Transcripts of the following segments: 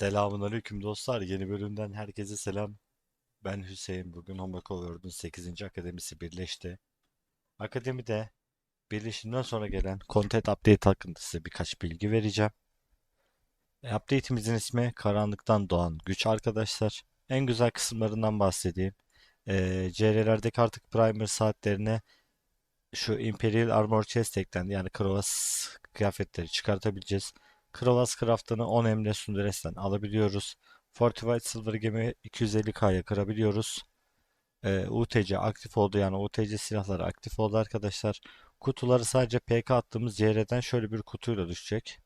Selamun aleyküm dostlar. Yeni bölümden herkese selam. Ben Hüseyin. Bugün Homecover'ın 8. akademisi birleşti. Akademide birleşimden sonra gelen Content Update hakkında size birkaç bilgi vereceğim. Update'imizin ismi Karanlıktan Doğan Güç arkadaşlar. En güzel kısımlarından bahsedeyim. E, CR'lerdeki artık Primer saatlerine şu Imperial Armor Chest eklendi. Yani Krovas kıyafetleri çıkartabileceğiz. Krovas Craft'ını 10 emre Sundares'ten alabiliyoruz. Fortified Silver Gemi 250k'ya kırabiliyoruz. Ee, UTC aktif oldu yani UTC silahları aktif oldu arkadaşlar. Kutuları sadece PK attığımız CR'den şöyle bir kutuyla düşecek.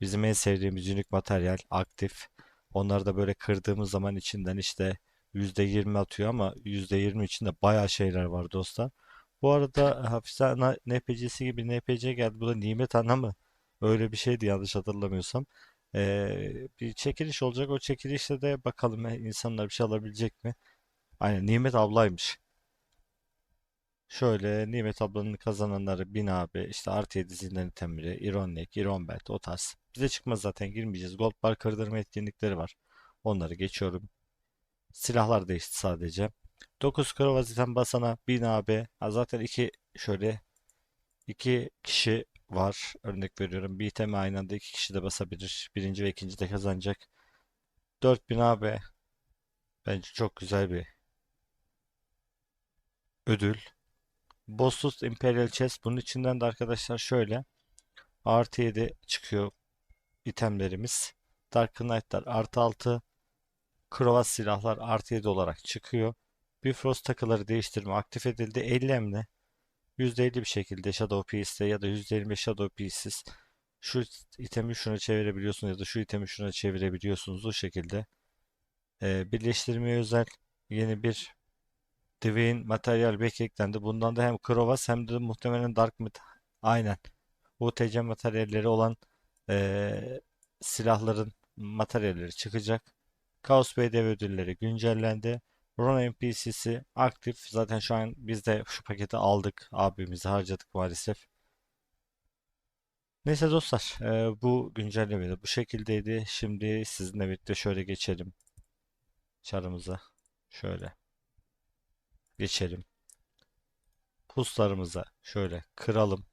Bizim en sevdiğimiz unik materyal aktif. Onları da böyle kırdığımız zaman içinden işte %20 atıyor ama %20 içinde bayağı şeyler var dostlar. Bu arada hafiften NPC'si gibi NPC geldi. Bu da nimet ana mı? Öyle bir şeydi yanlış hatırlamıyorsam. Ee, bir çekiliş olacak. O çekilişte de bakalım insanlar bir şey alabilecek mi? Aynen Nimet ablaymış. Şöyle Nimet ablanın kazananları Bin abi, işte artı 7 zindan itemleri, İronnek, İronbelt o tarz. Bize çıkmaz zaten girmeyeceğiz. Gold bar kırdırma etkinlikleri var. Onları geçiyorum. Silahlar değişti sadece. 9 krovaziten basana 1000 AB. Ha, zaten iki şöyle iki kişi var. Örnek veriyorum. Bir itemi aynı anda iki kişi de basabilir. Birinci ve ikinci de kazanacak. 4000 AB. Bence çok güzel bir ödül. Bossus Imperial Chest. Bunun içinden de arkadaşlar şöyle. Artı 7 çıkıyor itemlerimiz. Dark Knight'lar artı 6. Krovas silahlar artı 7 olarak çıkıyor. Bifrost takıları değiştirme aktif edildi. 50 emle %50 bir şekilde Shadow Piece'te ya da %25 Shadow Piece'siz şu itemi şuna çevirebiliyorsunuz ya da şu itemi şuna çevirebiliyorsunuz o şekilde. Ee, birleştirmeye özel yeni bir Divine materyal belki eklendi. Bundan da hem Krovas hem de muhtemelen Dark. Aynen. UTC materyalleri olan ee, silahların materyalleri çıkacak. Chaos BDV ödülleri güncellendi. Ron NPC'si aktif. Zaten şu an biz de şu paketi aldık. Abimizi harcadık maalesef. Neyse dostlar, e, bu güncelleme de bu şekildeydi. Şimdi sizinle birlikte şöyle geçelim. Çarımıza. Şöyle. Geçelim. Puslarımıza şöyle kıralım.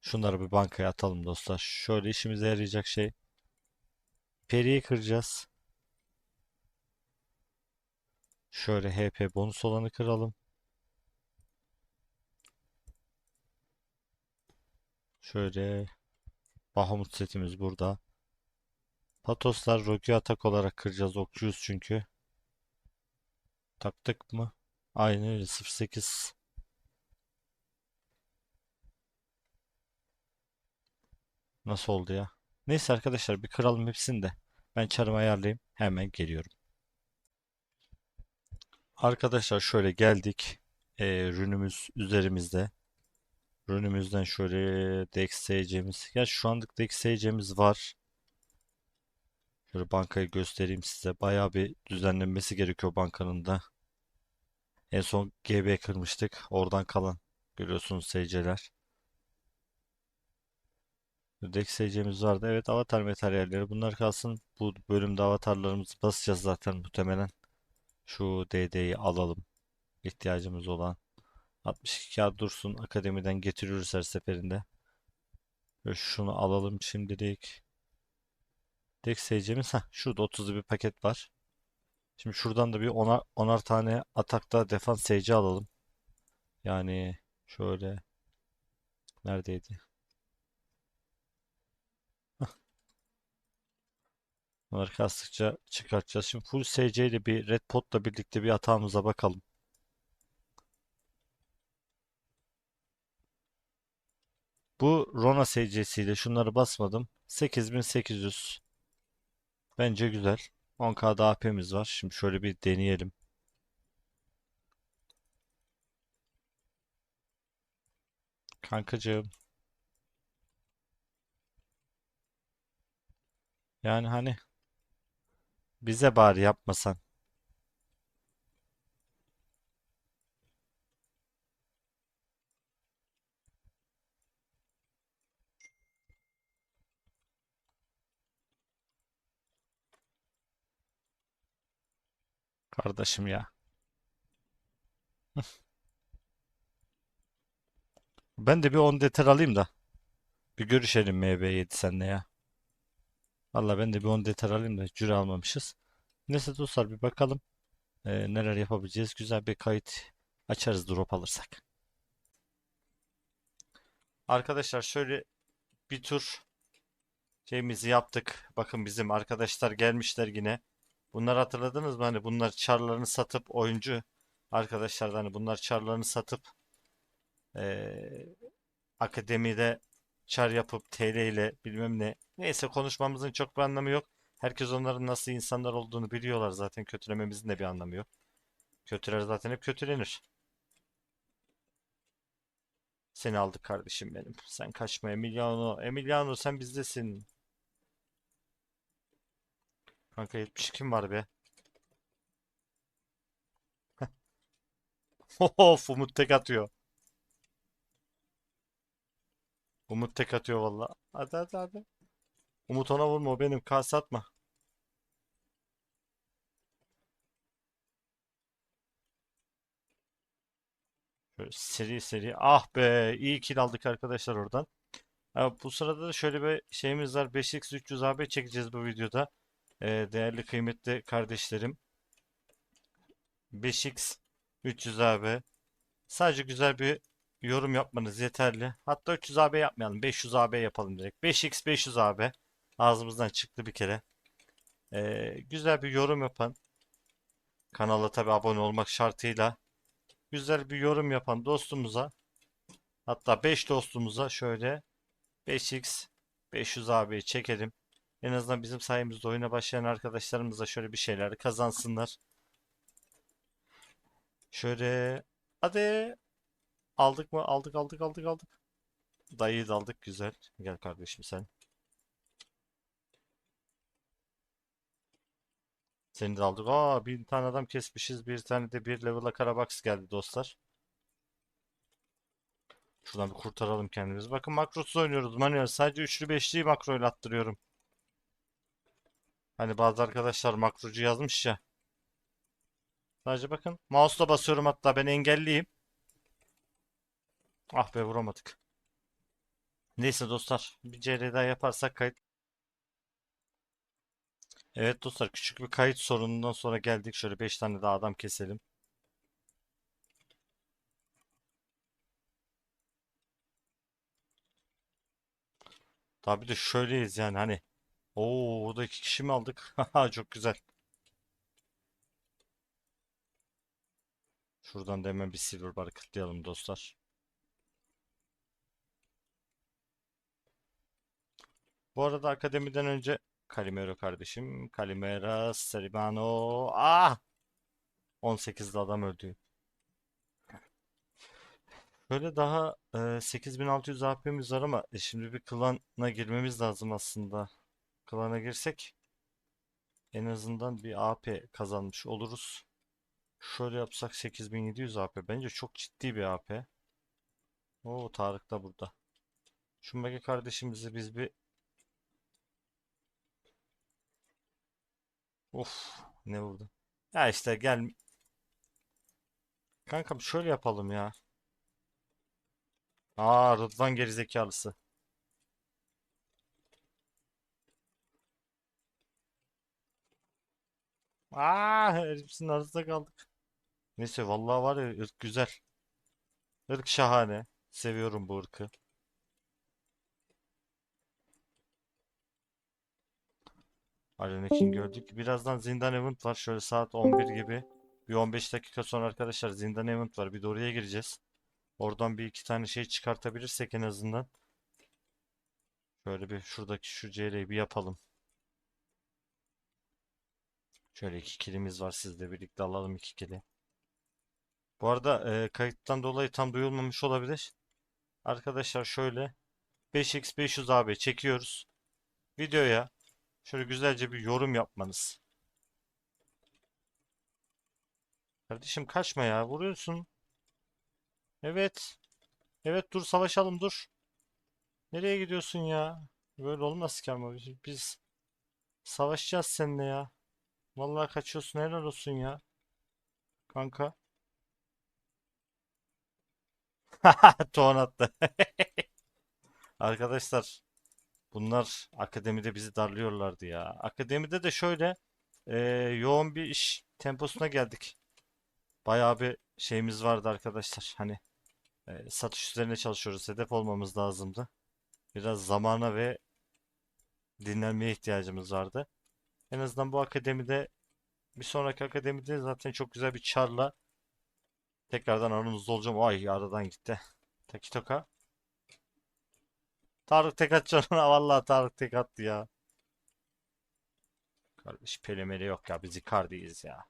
Şunları bir bankaya atalım dostlar. Şöyle işimize yarayacak şey. Periyi kıracağız. Şöyle HP bonus olanı kıralım. Şöyle Bahamut setimiz burada. Patoslar Rogue atak olarak kıracağız. Okçuyuz çünkü. Taktık mı? Aynen öyle 08 Nasıl oldu ya? Neyse arkadaşlar bir kıralım hepsini de. Ben çarımı ayarlayayım. Hemen geliyorum. Arkadaşlar şöyle geldik. Ee, rünümüz üzerimizde. Rünümüzden şöyle DXSC'miz. Ya şu anlık DXSC'miz var. Şöyle bankayı göstereyim size. Bayağı bir düzenlenmesi gerekiyor bankanın da. En son GB kırmıştık. Oradan kalan görüyorsunuz SC'ler. DXSC'miz vardı. Evet avatar materyalleri. Bunlar kalsın. Bu bölümde avatarlarımızı basacağız zaten muhtemelen. Şu DD'yi alalım. İhtiyacımız olan. 62 kağıt dursun. Akademiden getiriyoruz her seferinde. Ve şunu alalım şimdilik. Tek seyircimiz. Heh, şurada 30'lu bir paket var. Şimdi şuradan da bir 10'ar, 10'ar tane atakta defans seyirci alalım. Yani şöyle neredeydi? Bunları kastıkça çıkartacağız. Şimdi full SC ile bir Red Pot'la birlikte bir atağımıza bakalım. Bu Rona SC'siyle şunları basmadım. 8800. Bence güzel. 10K'da AP'miz var. Şimdi şöyle bir deneyelim. Kankacığım. Yani hani bize bari yapmasan. Kardeşim ya. ben de bir 10 deter alayım da. Bir görüşelim MB7 senle ya. Valla ben de bir 10 deter alayım da cüre almamışız. Neyse dostlar bir bakalım. Ee, neler yapabileceğiz. Güzel bir kayıt açarız drop alırsak. Arkadaşlar şöyle bir tur şeyimizi yaptık. Bakın bizim arkadaşlar gelmişler yine. Bunlar hatırladınız mı? Hani bunlar çarlarını satıp oyuncu arkadaşlar da hani bunlar çarlarını satıp eee, akademide çar yapıp TL ile bilmem ne. Neyse konuşmamızın çok bir anlamı yok. Herkes onların nasıl insanlar olduğunu biliyorlar zaten. Kötülememizin de bir anlamı yok. Kötüler zaten hep kötülenir. Seni aldık kardeşim benim. Sen kaçma Emiliano. Emiliano sen bizdesin. Kanka 70 kim var be? Of Umut tek atıyor. Umut tek atıyor valla. Hadi hadi hadi. Umut ona vurma o benim. Kas atma. Şöyle seri seri. Ah be iyi kill aldık arkadaşlar oradan. Ha, bu sırada da şöyle bir şeyimiz var. 5x 300 AB çekeceğiz bu videoda. Ee, değerli kıymetli kardeşlerim. 5x 300 AB. Sadece güzel bir yorum yapmanız yeterli. Hatta 300 AB yapmayalım. 500 AB yapalım direkt. 5x 500 AB. Ağzımızdan çıktı bir kere. Ee, güzel bir yorum yapan. Kanala tabi abone olmak şartıyla. Güzel bir yorum yapan dostumuza. Hatta 5 dostumuza şöyle 5x 500 AB'yi çekelim. En azından bizim sayemizde oyuna başlayan arkadaşlarımız da şöyle bir şeyler kazansınlar. Şöyle hadi aldık mı? Aldık aldık aldık aldık. Dayıyı da aldık güzel. Gel kardeşim sen. Seni de aldık. Aa bir tane adam kesmişiz. Bir tane de bir level'a Karabox geldi dostlar. Şuradan bir kurtaralım kendimizi. Bakın makrosuz oynuyoruz. Manuel sadece üçlü beşliyi makroyla attırıyorum. Hani bazı arkadaşlar makrocu yazmış ya. Sadece bakın. Mouse'la basıyorum hatta ben engelliyim. Ah be vuramadık. Neyse dostlar. Bir CR daha yaparsak kayıt. Evet dostlar küçük bir kayıt sorunundan sonra geldik. Şöyle 5 tane daha adam keselim. Tabii de şöyleyiz yani hani. Oo burada iki kişi mi aldık? Çok güzel. Şuradan da hemen bir silver bar kıtlayalım dostlar. Bu arada akademiden önce Calimero kardeşim. Calimera, Serimano. Ah! 18'de adam öldü. Böyle daha e, 8600 AP'miz var ama e, şimdi bir klana girmemiz lazım aslında. Klana girsek en azından bir AP kazanmış oluruz. Şöyle yapsak 8700 AP. Bence çok ciddi bir AP. Oo Tarık da burada. Şu Mega kardeşimizi biz bir Of ne vurdu. Ya işte gel. Kankam şöyle yapalım ya. Aa Rıdvan gerizekalısı. Aa hepsinin arasında kaldık. Neyse vallahi var ya ırk güzel. Irk şahane. Seviyorum bu ırkı. Arena'kini gördük. Birazdan zindan event var. Şöyle saat 11 gibi. Bir 15 dakika sonra arkadaşlar zindan event var. Bir de oraya gireceğiz. Oradan bir iki tane şey çıkartabilirsek en azından. Şöyle bir şuradaki şu CR'yi bir yapalım. Şöyle iki kilimiz var. Sizle birlikte alalım iki kili. Bu arada e, kayıttan dolayı tam duyulmamış olabilir. Arkadaşlar şöyle 5x 500 AB çekiyoruz. Videoya şöyle güzelce bir yorum yapmanız. Kardeşim kaçma ya. Vuruyorsun. Evet. Evet dur savaşalım dur. Nereye gidiyorsun ya? Böyle olmaz ki ama biz, savaşacağız seninle ya. Vallahi kaçıyorsun helal olsun ya. kanka. Ton attı. Arkadaşlar bunlar akademide bizi darlıyorlardı ya. Akademide de şöyle e, yoğun bir iş temposuna geldik. Bayağı bir şeyimiz vardı arkadaşlar. Hani e, satış üzerine çalışıyoruz. Hedef olmamız lazımdı. Biraz zamana ve dinlenmeye ihtiyacımız vardı. En azından bu akademide bir sonraki akademide zaten çok güzel bir çarla tekrardan aranızda olacağım. Ay aradan gitti. Taki toka. Tarık tek atacağım. Vallahi Tarık tek attı ya. Kardeş pelemeli yok ya. Biz Icardi'yiz ya.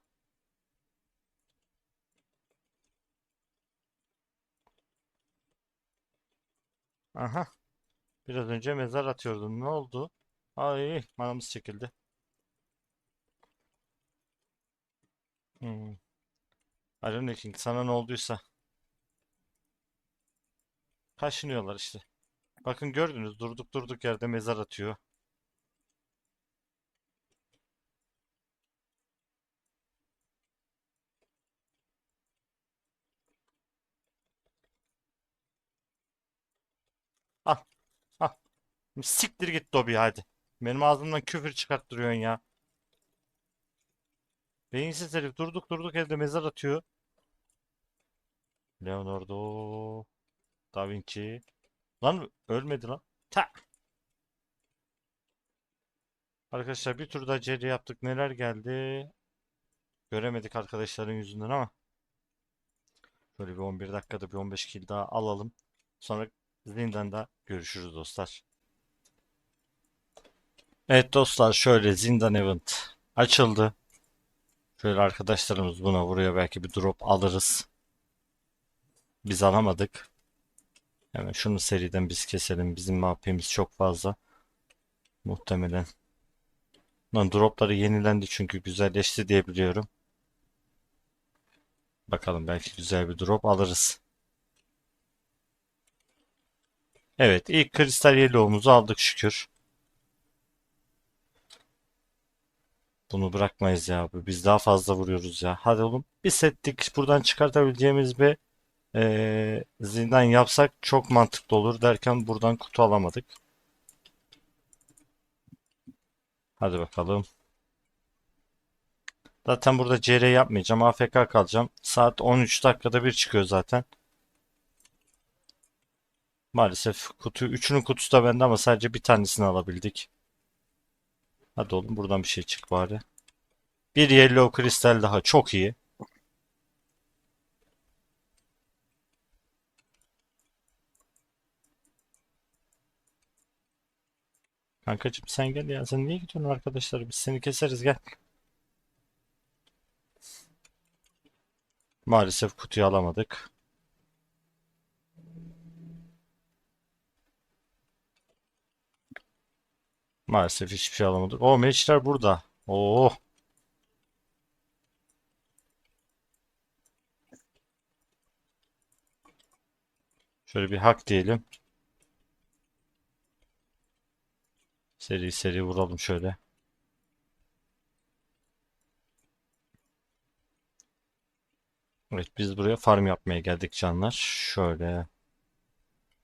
Aha. Biraz önce mezar atıyordun. Ne oldu? Ay manamız çekildi. Hmm. Iron King sana ne olduysa. Kaşınıyorlar işte. Bakın gördünüz durduk durduk yerde mezar atıyor. Ah ah. Siktir git Dobby hadi. Benim ağzımdan küfür çıkarttırıyorsun ya. Beyinsiz herif durduk durduk yerde mezar atıyor. Leonardo Da Vinci. Lan ölmedi lan. Ta. Arkadaşlar bir tur daha CR yaptık. Neler geldi? Göremedik arkadaşların yüzünden ama. Şöyle bir 11 dakikada bir 15 kill daha alalım. Sonra Zindan'da görüşürüz dostlar. Evet dostlar şöyle Zindan Event açıldı. Şöyle arkadaşlarımız buna vuruyor belki bir drop alırız. Biz alamadık. Hemen şunu seriden biz keselim. Bizim mapimiz çok fazla. Muhtemelen. Lan dropları yenilendi çünkü güzelleşti diye biliyorum. Bakalım belki güzel bir drop alırız. Evet ilk kristal yellow'umuzu aldık şükür. Bunu bırakmayız ya. Biz daha fazla vuruyoruz ya. Hadi oğlum. Bir setlik buradan çıkartabileceğimiz bir eee, zindan yapsak çok mantıklı olur derken buradan kutu alamadık. Hadi bakalım. Zaten burada CR yapmayacağım. AFK kalacağım. Saat 13 dakikada bir çıkıyor zaten. Maalesef kutu, üçünün kutusu da bende ama sadece bir tanesini alabildik. Hadi oğlum buradan bir şey çık bari. Bir yellow kristal daha çok iyi. Kankacığım sen gel ya. Sen niye gidiyorsun arkadaşlar? Biz seni keseriz gel. Maalesef kutuyu alamadık. Maalesef hiçbir şey alamadık. O meçler burada. Oo. Şöyle bir hak diyelim. Seri seri vuralım şöyle. Evet biz buraya farm yapmaya geldik canlar. Şöyle.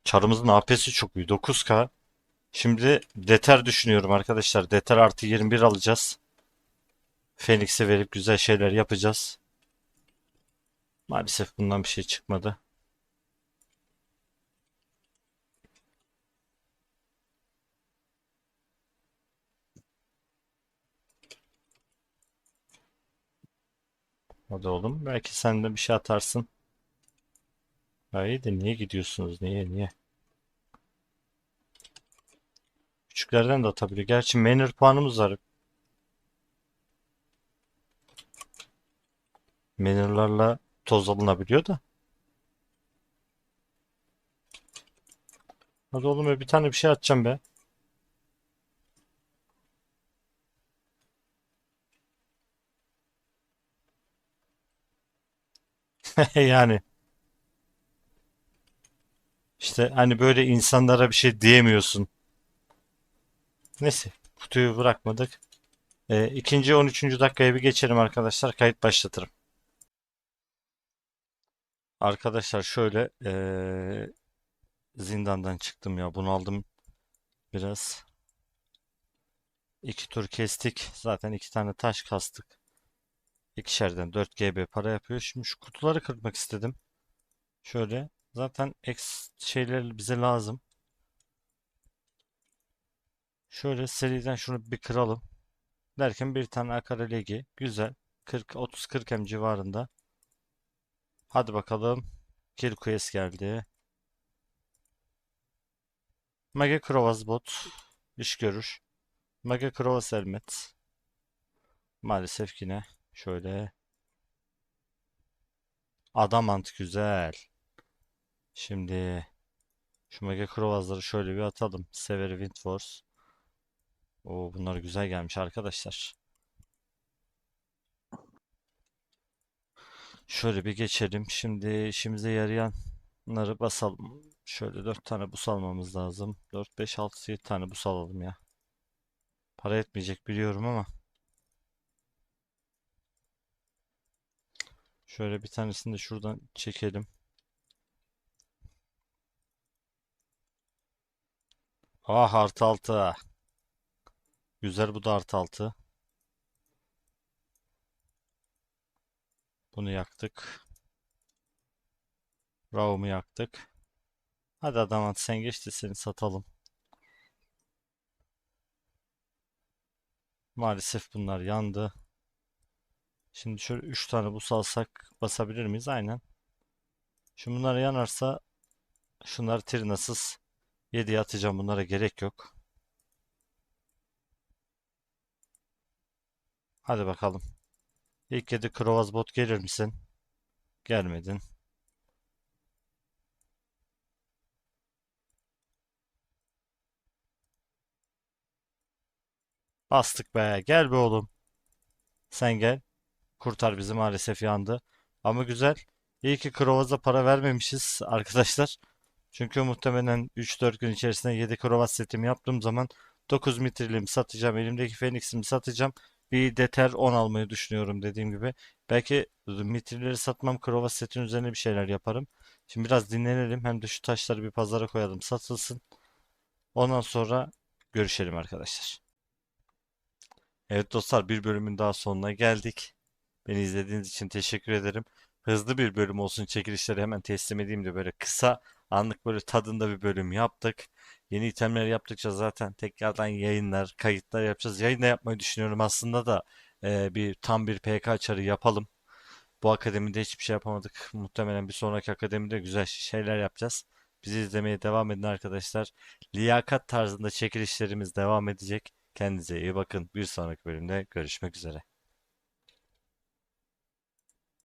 Çarımızın AP'si çok iyi. 9K. Şimdi Deter düşünüyorum arkadaşlar. Deter artı 21 alacağız. Phoenix'e verip güzel şeyler yapacağız. Maalesef bundan bir şey çıkmadı. Hadi oğlum. Belki sen de bir şey atarsın. İyi de niye gidiyorsunuz? Niye niye? Küçüklerden de atabiliyor. Gerçi manner puanımız var. Manner'larla toz alınabiliyor da. Hadi oğlum bir tane bir şey atacağım be. Yani işte hani böyle insanlara bir şey diyemiyorsun. Neyse kutuyu bırakmadık. Ee, ikinci 13. dakikaya bir geçelim arkadaşlar. Kayıt başlatırım. Arkadaşlar şöyle eee, zindandan çıktım ya bunaldım biraz. İki tur kestik. Zaten iki tane taş kastık. İkişerden 4 GB para yapıyor. Şimdi şu kutuları kırmak istedim. Şöyle. Zaten X şeyler bize lazım. Şöyle seriden şunu bir kıralım. Derken bir tane Akara Legi. Güzel. 40 30-40 M civarında. Hadi bakalım. Kill Quest geldi. Mega Krovaz bot. İş görür. Mega Krovaz helmet. Maalesef yine şöyle. Adamant güzel. Şimdi şu Mega Krovazları şöyle bir atalım. Severi Wind Force. Oo, bunlar güzel gelmiş arkadaşlar. Şöyle bir geçelim. Şimdi işimize yarayanları basalım. Şöyle 4 tane bus almamız lazım. 4, 5, 6, 7 tane bus alalım ya. Para etmeyecek biliyorum ama. Şöyle bir tanesini de şuradan çekelim. Ah artı 6. Güzel bu da artı 6. Bunu yaktık. Rav'ımı yaktık. Hadi adam sen geç de seni satalım. Maalesef bunlar yandı. Şimdi şöyle 3 tane bus alsak basabilir miyiz? Aynen. Şimdi bunlar yanarsa şunları trinasız 7'ye atacağım. Bunlara gerek yok. Hadi bakalım. İlk 7 Krovaz bot gelir misin? Gelmedin. Bastık be. Gel be oğlum. Sen gel. Kurtar bizi maalesef yandı. Ama güzel. İyi ki Krovaz'a para vermemişiz arkadaşlar. Çünkü muhtemelen 3-4 gün içerisinde 7 Krovaz setimi yaptığım zaman 9 mitriliğimi satacağım. Elimdeki Phoenix'imi satacağım. Bir Deter 10 almayı düşünüyorum dediğim gibi. Belki mitrileri satmam Krovaz setin üzerine bir şeyler yaparım. Şimdi biraz dinlenelim. Hem de şu taşları bir pazara koyalım satılsın. Ondan sonra görüşelim arkadaşlar. Evet dostlar bir bölümün daha sonuna geldik. Beni izlediğiniz için teşekkür ederim. Hızlı bir bölüm olsun çekilişleri hemen teslim edeyim de böyle kısa anlık böyle tadında bir bölüm yaptık. Yeni itemler yaptıkça zaten tekrardan yayınlar, kayıtlar yapacağız. Yayın da yapmayı düşünüyorum aslında da e, bir tam bir PK çarı yapalım. Bu akademide hiçbir şey yapamadık. Muhtemelen bir sonraki akademide güzel şeyler yapacağız. Bizi izlemeye devam edin arkadaşlar. Liyakat tarzında çekilişlerimiz devam edecek. Kendinize iyi bakın. Bir sonraki bölümde görüşmek üzere.